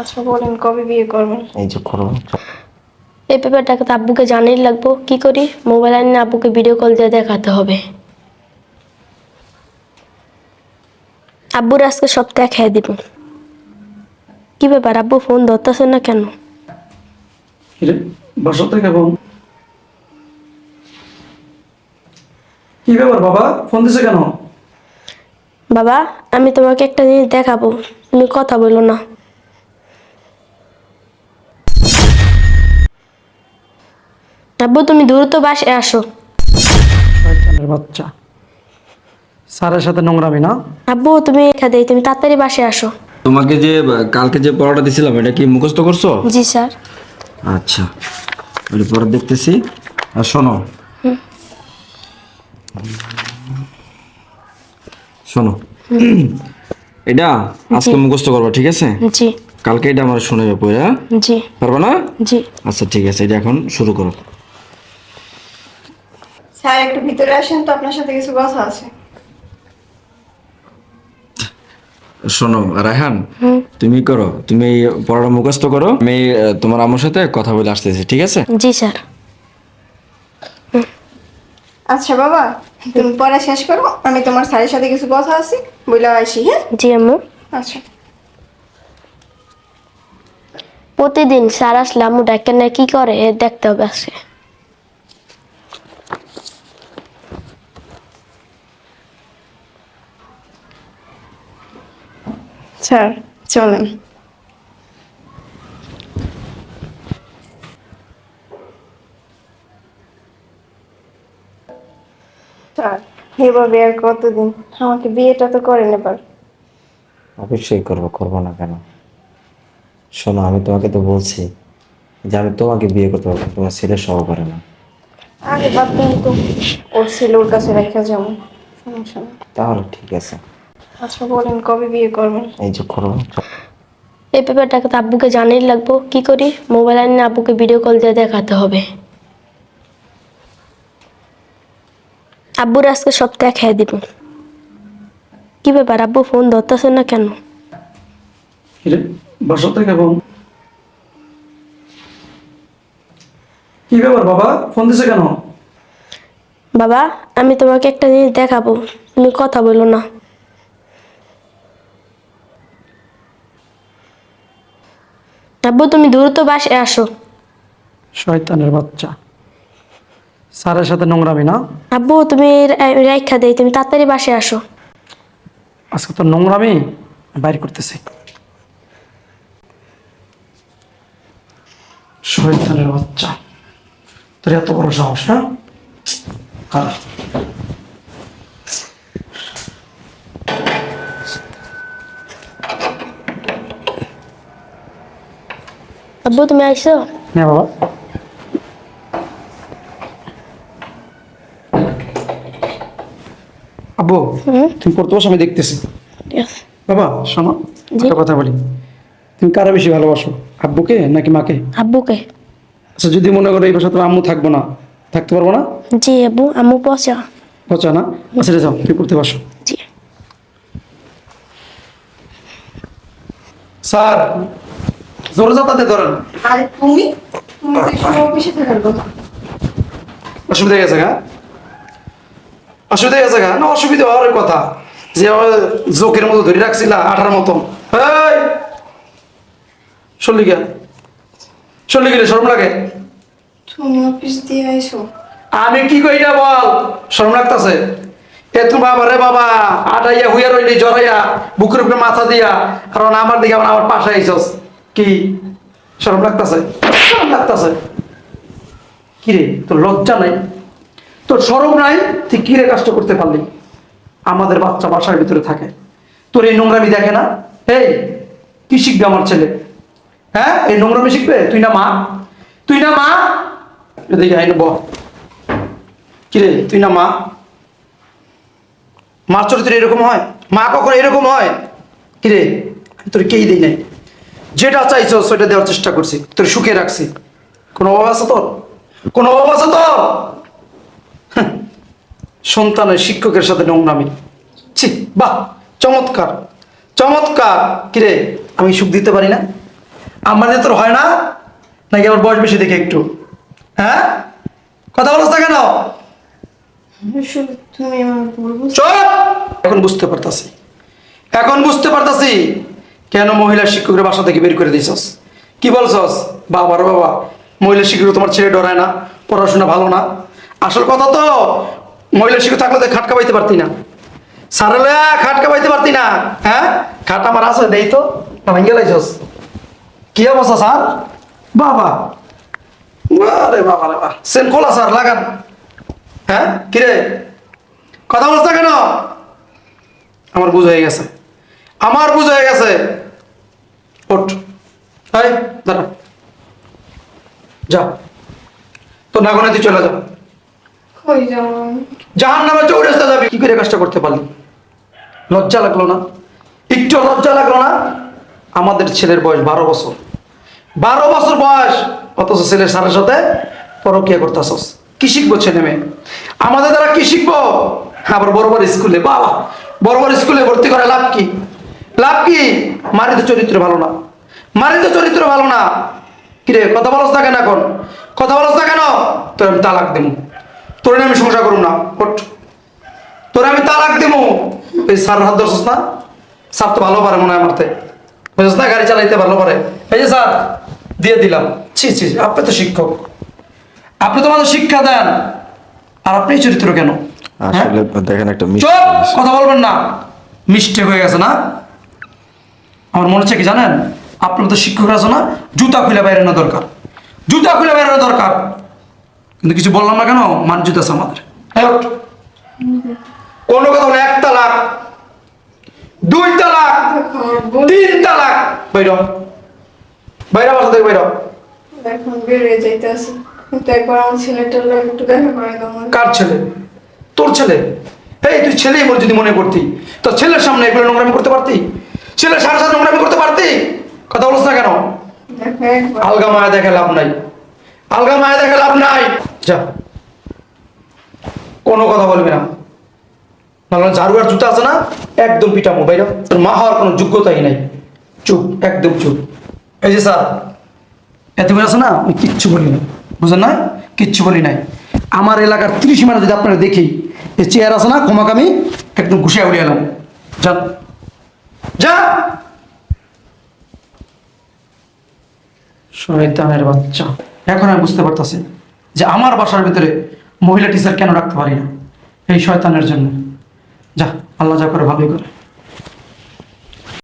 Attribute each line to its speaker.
Speaker 1: আচ্ছা বলেন কবে বিয়ে করবেন?
Speaker 2: এই যে
Speaker 3: এই পেপারটাকে তো আব্বুকে জানিয়ে লাগবো। কি করি? মোবাইল আনিয়ে আব্বুকে ভিডিও কল দিয়ে দেখাতে হবে। আব্বুর আজকে সব দেখাই দিব। কি ব্যাপার? আব্বু ফোন ধরতেছে না কেন?
Speaker 4: বাসা থেকে বোন কি ব্যাপার বাবা? ফোন দিছে কেন?
Speaker 3: বাবা আমি তোমাকে একটা জিনিস দেখাবো। তুমি কথা বলো না। আব্বু তুমি দ্রুত বাসে আসো।
Speaker 4: শয়তানের বাচ্চা। স্যারের সাথে নোংরামি না?
Speaker 3: আব্বু তুমি এখানে তুমি তাড়াতাড়ি বাসে আসো।
Speaker 2: তোমাকে যে কালকে যে পড়াটা দিছিলাম এটা কি মুখস্থ করছ?
Speaker 3: জি স্যার।
Speaker 2: আচ্ছা। ওটা পরে দেখতেছি। আর শোনো। শোনো। এটা আজকে মুখস্থ করবা ঠিক আছে?
Speaker 3: জি।
Speaker 2: কালকে এটা আমার শুনে যাব হ্যাঁ?
Speaker 3: জি।
Speaker 2: পারবা না?
Speaker 3: জি।
Speaker 2: আচ্ছা ঠিক আছে এটা এখন শুরু করো।
Speaker 1: স্যার একটু ভিতরে আসেন তো আপনার সাথে কিছু কথা আছে।
Speaker 2: শোনো রায়হান তুমি করো তুমি পড়াটা মুখস্থ করো আমি তোমার আমার সাথে কথা বলে আসতেছি ঠিক আছে?
Speaker 3: জি স্যার।
Speaker 1: আচ্ছা বাবা তুমি পড়া শেষ করো আমি তোমার স্যারের সাথে কিছু কথা আছে বলে আসি হ্যাঁ?
Speaker 3: জি আম্মু।
Speaker 1: আচ্ছা।
Speaker 3: প্রতিদিন স্যার আসলে আম্মু ডাক্তার না কি করে দেখতে হবে আজকে।
Speaker 1: স্যার চলেন। স্যার এভাবে আর কতদিন? আমাকে বিয়েটা তো করেন এবার
Speaker 2: অবশ্যই করব করব না কেন? শোনো আমি তোমাকে তো বলছি যে আমি তোমাকে বিয়ে করতে পারব তোমার ছেলে সহ করে না।
Speaker 1: আরে বাদ দেন তো ওর ছিল ওর কাছে রেখে যাব সমস্যা
Speaker 2: তাহলে ঠিক আছে।
Speaker 1: আচ্ছা বলেন কবে বিয়ে করবেন?
Speaker 2: এই যে করো
Speaker 3: এই পেপারটাকে তো আব্বুকে জানিয়ে লাগবো। কি করি? মোবাইল আনিয়ে আব্বুকে ভিডিও কল দিয়ে দেখাতে হবে। আব্বুর আজকে সব দেখাই দিব। কি ব্যাপার আব্বু ফোন ধরতেছে না কেন?
Speaker 4: বাসা থেকে বোন কি ব্যাপার বাবা? ফোন দিছে কেন?
Speaker 3: বাবা আমি তোমাকে একটা জিনিস দেখাবো। তুমি কথা বলো না। আব্বু তুমি দ্রুত বাসে আসো।
Speaker 4: শয়তানের বাচ্চা। স্যারের সাথে নোংরামি না?
Speaker 3: আব্বু তুমি রাইখা দেই তুমি তাড়াতাড়ি বাসে আসো।
Speaker 4: আজকে তো নোংরামি? বাইর করতেছি। শয়তানের বাচ্চা। তোর এত বড় সাহস হ্যাঁ?
Speaker 3: আব্বু তুমি আইসো।
Speaker 4: হ্যাঁ বাবা। আব্বু তুমি পড়তে বসো আমি দেখতেছি। বাবা শোনো। একটা কথা বলি। তুমি কারা বেশি ভালোবাসো আব্বুকে নাকি মাকে?
Speaker 3: আব্বুকে।
Speaker 4: আচ্ছা যদি মনে করো এই বাসা তোমার আম্মু থাকব না থাকতে পারব না?
Speaker 3: জি আব্বু আম্মু পচা।
Speaker 4: পচা না? আচ্ছা যাও তুমি পড়তে বসো।
Speaker 3: জি।
Speaker 4: স্যার জোরে যাতাতে ধরেন।
Speaker 1: আরে তুমি তুমি তো অফিসে থাকার কথা।
Speaker 4: অসুবিধা গেছে গা? অসুবিধা গেছে গা? না অসুবিধা হওয়ার কথা। যে জোকের মতো ধরে রাখছিলা আঠার মতন। এই! চললি গেল। গেলে শরম লাগে?
Speaker 1: তুমি অফিস দিয়ে আইসো।
Speaker 4: আমি কি কই না বল? শরম লাগতাছে? এ তুমি বাবা রে বাবা আটাইয়া হুইয়া রইলি জড়াইয়া বুকের উপরে মাথা দিয়া। কারণ আমার দিকে আমার পাশে আইসস। কি? শরম লাগতাছে? শরম লাগতাছে। কি রে তোর লজ্জা নাই? তোর শরম নাই? তুই কি রে কাজটা করতে পারলি? আমাদের বাচ্চা বাসার ভিতরে থাকে। তোর এই নোংরামি দেখে না? এই, কি শিখবে আমার ছেলে? হ্যাঁ এই নোংরামি শিখবে? তুই না মা? তুই না মা? এদিকে আইন বল। কিরে, তুই না মা? মার চরিত্র এরকম হয়? মা কখন এরকম হয়? কিরে, তোর কেই দিই নাই? যেটা চাইছো সেটা দেওয়ার চেষ্টা করছি। তোর সুখে রাখছি। কোনো অভাব আছে তোর? কোনো অভাব আছে তোর? সন্তানের শিক্ষকের সাথে নোংরামি। ছি বাহ চমৎকার। চমৎকার। কিরে আমি সুখ দিতে পারি না? আমাদের তোর হয় না? নাকি আমার বয়স বেশি দেখে একটু? হ্যাঁ? কথা বলছ না কেন
Speaker 1: আমার
Speaker 4: এখন বুঝতে পারতাছি। এখন বুঝতে পারতাছি। কেন মহিলা শিক্ষকের বাসা থেকে বের করে দিছস কি বলছস? বাবার বাবা, মহিলা শিক্ষক তোমার ছেলে ডরায় না, পড়াশোনা ভালো না। আসল কথা তো, মহিলা শিক্ষক থাকলে তো খাটকা পাইতে পারতি না। সারলে খাটকা পাইতে পারতি না। হ্যাঁ? খাট আমার আছে দেই তো। না, ভেঙে লাইছস। কি অবস্থা, স্যার? বাবা। বাবা রে স্যার হ্যাঁ? কথা বলছ কেন? আমার বুঝ হয়ে গেছে। আমার বুঝে হয়ে গেছে। ওঠ। হাই দাঁড়া। যা। তো না তুই চলে যা? জাহান নামে চৌরাস্তা যাবি। কি করে কাজটা করতে পারলি? লজ্জা লাগল না? একটু লজ্জা লাগল না? আমাদের ছেলের বয়স বারো বছর। বারো বছর বয়স। অথচ ছেলের সারের সাথে পরকিয়া করতেছস। কি শিখব ছেলে মেয়ে? আমাদের দ্বারা কি শিখব? আবার বড় বড় স্কুলে বাবা। বড় বড় স্কুলে ভর্তি করে লাভ কি? লাভ কি? মারিত চরিত্র ভালো না। মারিত চরিত্র ভালো না। কিরে কথা বলস না কেন এখন? কথা বলস না কেন? তোর আমি তালাক দেবো তোর আমি সংসার করুম না। তোর আমি তালাক দেবো ওই স্যার হাত ধরছিস না? স্যার তো ভালো পারে মনে হয় আমারতে বুঝছিস না গাড়ি চালাইতে ভালো পারে। এই যে স্যার দিয়ে দিলাম। ছি ছি আপনি তো শিক্ষক। আপনি তো আমাদের শিক্ষা দেন। আর আপনি চরিত্র কেন? হ্যাঁ?
Speaker 2: আসলে দেখেন একটা মিষ্টি
Speaker 4: কথা বলবেন না। মিস্টেক হয়ে গেছে না? আমার মনে হচ্ছে কি জানেন? আপনার তো শিক্ষকরা আছে না জুতা খুলে বেরোনো দরকার। জুতা খুলে বেরোনো দরকার। কিন্তু কিছু বললাম না কেন? মান জুতা আছে আমাদের। কোনো কথা বলে এক তালাক দুই তালাক তিন তালাক। বাইর। বাইরা বাসা থেকে বাইর।
Speaker 1: এখন যাইতেছে। কিন্তু একবার আমার ছেলেটার লোক একটু দেখা করে দাও
Speaker 4: কার ছেলে? তোর ছেলে? এই তুই ছেলেই বল যদি মনে করতি। তোর ছেলের সামনে এগুলো নোংরামি করতে পারতি? ছেলের সাথে সাথে নোংরামি করতে পারতি? কথা বলছ না কেন? আলগা মায়া দেখে লাভ নাই। আলগা মায়া দেখে লাভ নাই। যা। কোনো কথা বলবি না। নাহলে ঝাড়ু আর জুতা আছে না? একদম পিটামো বাইর তোর মা হওয়ার কোনো যোগ্যতাই নাই। চুপ একদম চুপ। এই যে স্যার এত আছে না? আমি কিচ্ছু বলি না। বুঝলেন না? কিচ্ছু বলি নাই। আমার এলাকার ত্রিশ মানে যদি আপনারা দেখি এই চেয়ার আছে না ক্ষমাকামি একদম ঘুষে উড়িয়ে এলাম। যান। যা। শয়তানের বাচ্চা। এখন আমি বুঝতে পারতাছি যে আমার বাসার ভিতরে মহিলা টিচার কেন রাখতে পারি না? এই শয়তানের জন্য। যা, আল্লাহ যা করে ভালোই করে।